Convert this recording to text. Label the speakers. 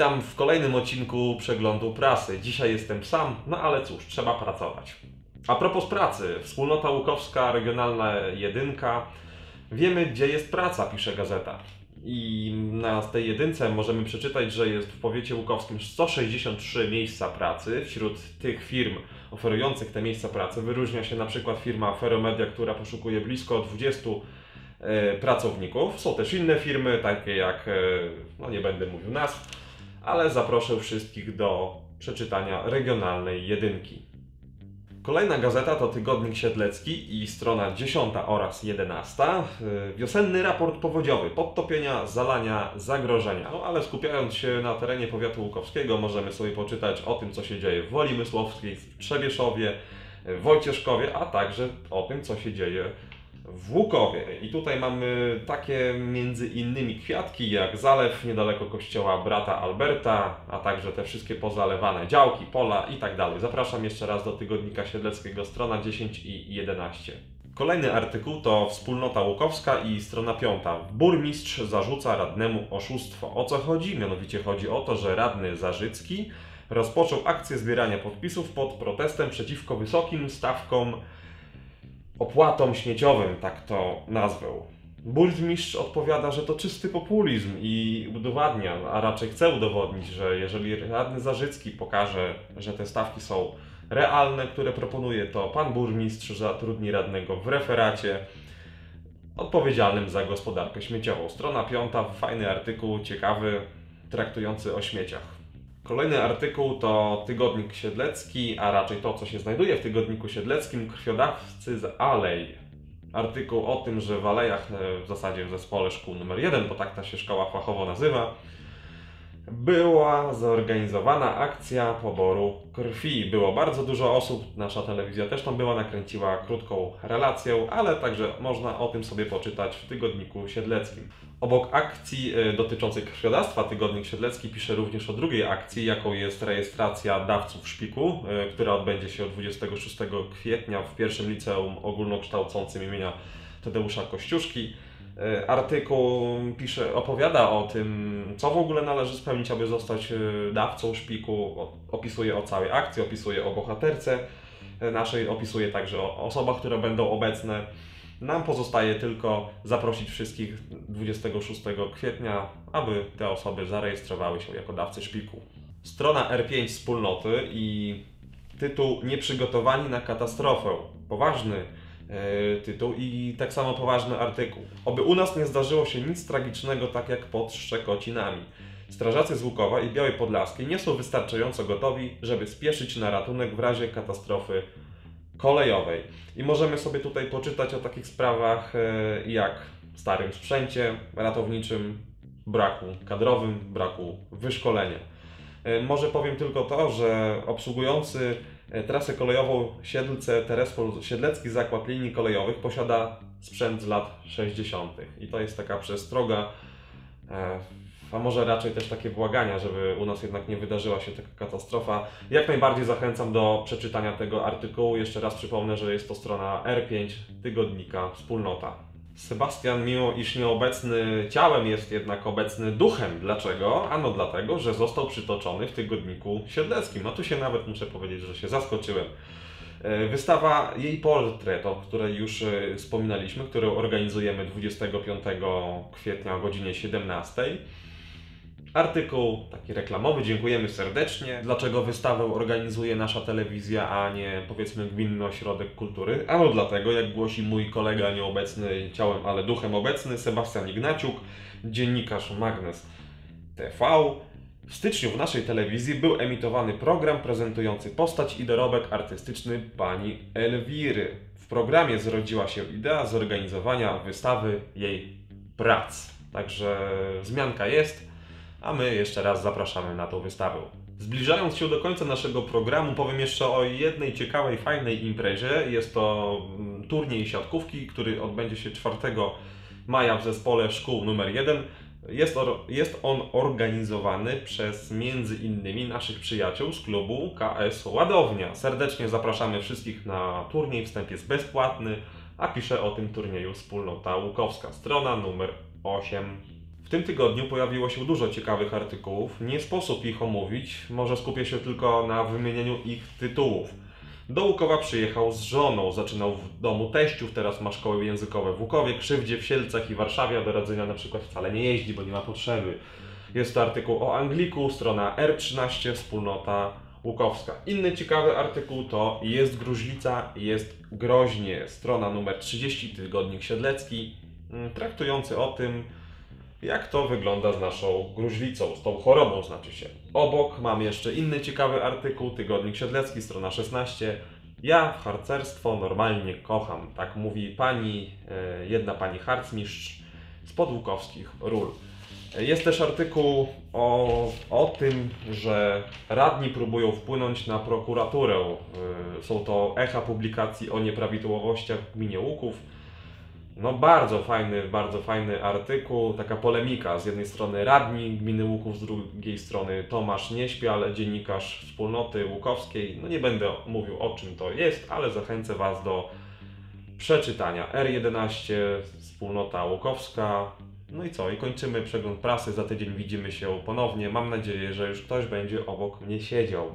Speaker 1: Witam w kolejnym odcinku przeglądu prasy. Dzisiaj jestem sam, no ale cóż, trzeba pracować. A propos pracy, wspólnota łukowska, regionalna jedynka. Wiemy, gdzie jest praca, pisze gazeta. I na tej jedynce możemy przeczytać, że jest w powiecie łukowskim 163 miejsca pracy. Wśród tych firm oferujących te miejsca pracy wyróżnia się na przykład firma Feromedia, która poszukuje blisko 20 e, pracowników. Są też inne firmy, takie jak, e, no nie będę mówił nazw, ale zaproszę wszystkich do przeczytania regionalnej jedynki. Kolejna gazeta to Tygodnik Siedlecki i strona 10 oraz 11. Yy, Wiosenny raport powodziowy, podtopienia, zalania, zagrożenia. No ale skupiając się na terenie powiatu łukowskiego, możemy sobie poczytać o tym, co się dzieje w Woli Mysłowskiej, w Trzebieszowie, w Wojcieszkowie, a także o tym, co się dzieje w Łukowie. I tutaj mamy takie między innymi kwiatki jak zalew niedaleko kościoła brata Alberta, a także te wszystkie pozalewane działki, pola i tak dalej. Zapraszam jeszcze raz do tygodnika siedleckiego, strona 10 i 11. Kolejny artykuł to Wspólnota Łukowska i strona 5. Burmistrz zarzuca radnemu oszustwo. O co chodzi? Mianowicie chodzi o to, że radny Zarzycki rozpoczął akcję zbierania podpisów pod protestem przeciwko wysokim stawkom opłatą śmieciowym, tak to nazwę. Burmistrz odpowiada, że to czysty populizm i udowadnia, a raczej chce udowodnić, że jeżeli radny Zarzycki pokaże, że te stawki są realne, które proponuje, to pan burmistrz zatrudni radnego w referacie odpowiedzialnym za gospodarkę śmieciową. Strona piąta, fajny artykuł, ciekawy, traktujący o śmieciach. Kolejny artykuł to Tygodnik Siedlecki, a raczej to, co się znajduje w Tygodniku Siedleckim, krwiodawcy z Alej. Artykuł o tym, że w Alejach, e, w zasadzie w zespole szkół numer 1, bo tak ta się szkoła fachowo nazywa, była zorganizowana akcja poboru krwi. Było bardzo dużo osób, nasza telewizja też tam była, nakręciła krótką relację, ale także można o tym sobie poczytać w Tygodniku Siedleckim. Obok akcji e, dotyczącej krwiodawstwa, Tygodnik Siedlecki pisze również o drugiej akcji, jaką jest rejestracja dawców szpiku, e, która odbędzie się 26 kwietnia w pierwszym liceum ogólnokształcącym imienia Tadeusza Kościuszki. E, artykuł pisze, opowiada o tym, co w ogóle należy spełnić, aby zostać dawcą szpiku. Opisuje o całej akcji, opisuje o bohaterce naszej, opisuje także o osobach, które będą obecne. Nam pozostaje tylko zaprosić wszystkich 26 kwietnia, aby te osoby zarejestrowały się jako dawcy szpiku. Strona R5 wspólnoty i tytuł Nieprzygotowani na katastrofę. Poważny e, tytuł i tak samo poważny artykuł. Oby u nas nie zdarzyło się nic tragicznego tak jak pod Szczekocinami. Strażacy z Łukowa i Białej Podlaskiej nie są wystarczająco gotowi, żeby spieszyć na ratunek w razie katastrofy kolejowej. I możemy sobie tutaj poczytać o takich sprawach e, jak starym sprzęcie ratowniczym, braku kadrowym, braku wyszkolenia. E, może powiem tylko to, że obsługujący e, trasę kolejową Siedlce Terespol Siedlecki Zakład Linii Kolejowych posiada sprzęt z lat 60. I to jest taka przestroga a może raczej też takie błagania, żeby u nas jednak nie wydarzyła się taka katastrofa. Jak najbardziej zachęcam do przeczytania tego artykułu. Jeszcze raz przypomnę, że jest to strona R5 tygodnika Wspólnota. Sebastian, mimo iż nieobecny ciałem, jest jednak obecny duchem. Dlaczego? Ano dlatego, że został przytoczony w tygodniku siedleckim. No tu się nawet muszę powiedzieć, że się zaskoczyłem. E, wystawa jej portret, o której już e, wspominaliśmy, którą organizujemy 25 kwietnia o godzinie 17 Artykuł taki reklamowy, dziękujemy serdecznie. Dlaczego wystawę organizuje nasza telewizja, a nie powiedzmy Gminny Ośrodek Kultury? Ano dlatego, jak głosi mój kolega nieobecny ciałem, ale duchem obecny, Sebastian Ignaciuk, dziennikarz Magnes TV. W styczniu w naszej telewizji był emitowany program prezentujący postać i dorobek artystyczny pani Elwiry. W programie zrodziła się idea zorganizowania wystawy jej prac. Także wzmianka jest a my jeszcze raz zapraszamy na tą wystawę. Zbliżając się do końca naszego programu, powiem jeszcze o jednej ciekawej, fajnej imprezie. Jest to mm, turniej siatkówki, który odbędzie się 4 maja w zespole szkół numer 1. Jest, or, jest on organizowany przez między innymi naszych przyjaciół z klubu KS Ładownia. Serdecznie zapraszamy wszystkich na turniej, wstęp jest bezpłatny, a pisze o tym turnieju wspólnota Łukowska, strona numer 8 tym tygodniu pojawiło się dużo ciekawych artykułów. Nie sposób ich omówić, może skupię się tylko na wymienieniu ich tytułów. Do Łukowa przyjechał z żoną, zaczynał w domu teściów, teraz ma szkoły językowe w Łukowie, Krzywdzie, w Sielcach i Warszawie, do radzenia na przykład wcale nie jeździ, bo nie ma potrzeby. Jest to artykuł o Angliku, strona R13, wspólnota Łukowska. Inny ciekawy artykuł to Jest Gruźlica, jest groźnie, strona numer 30, tygodnik Siedlecki, mm, traktujący o tym, jak to wygląda z naszą gruźlicą, z tą chorobą znaczy się. Obok mam jeszcze inny ciekawy artykuł, tygodnik Siedlecki, strona 16. Ja harcerstwo normalnie kocham, tak mówi pani, e, jedna pani harcmistrz z podłukowskich ról. Jest też artykuł o, o tym, że radni próbują wpłynąć na prokuraturę. Y, Są to echa publikacji o nieprawidłowościach w gminie Łuków. No bardzo fajny, bardzo fajny artykuł, taka polemika. Z jednej strony radni gminy Łuków, z drugiej strony Tomasz Nieśpial, dziennikarz wspólnoty łukowskiej. No nie będę mówił o czym to jest, ale zachęcę Was do przeczytania. R11, wspólnota łukowska. No i co? I kończymy przegląd prasy. Za tydzień widzimy się ponownie. Mam nadzieję, że już ktoś będzie obok mnie siedział.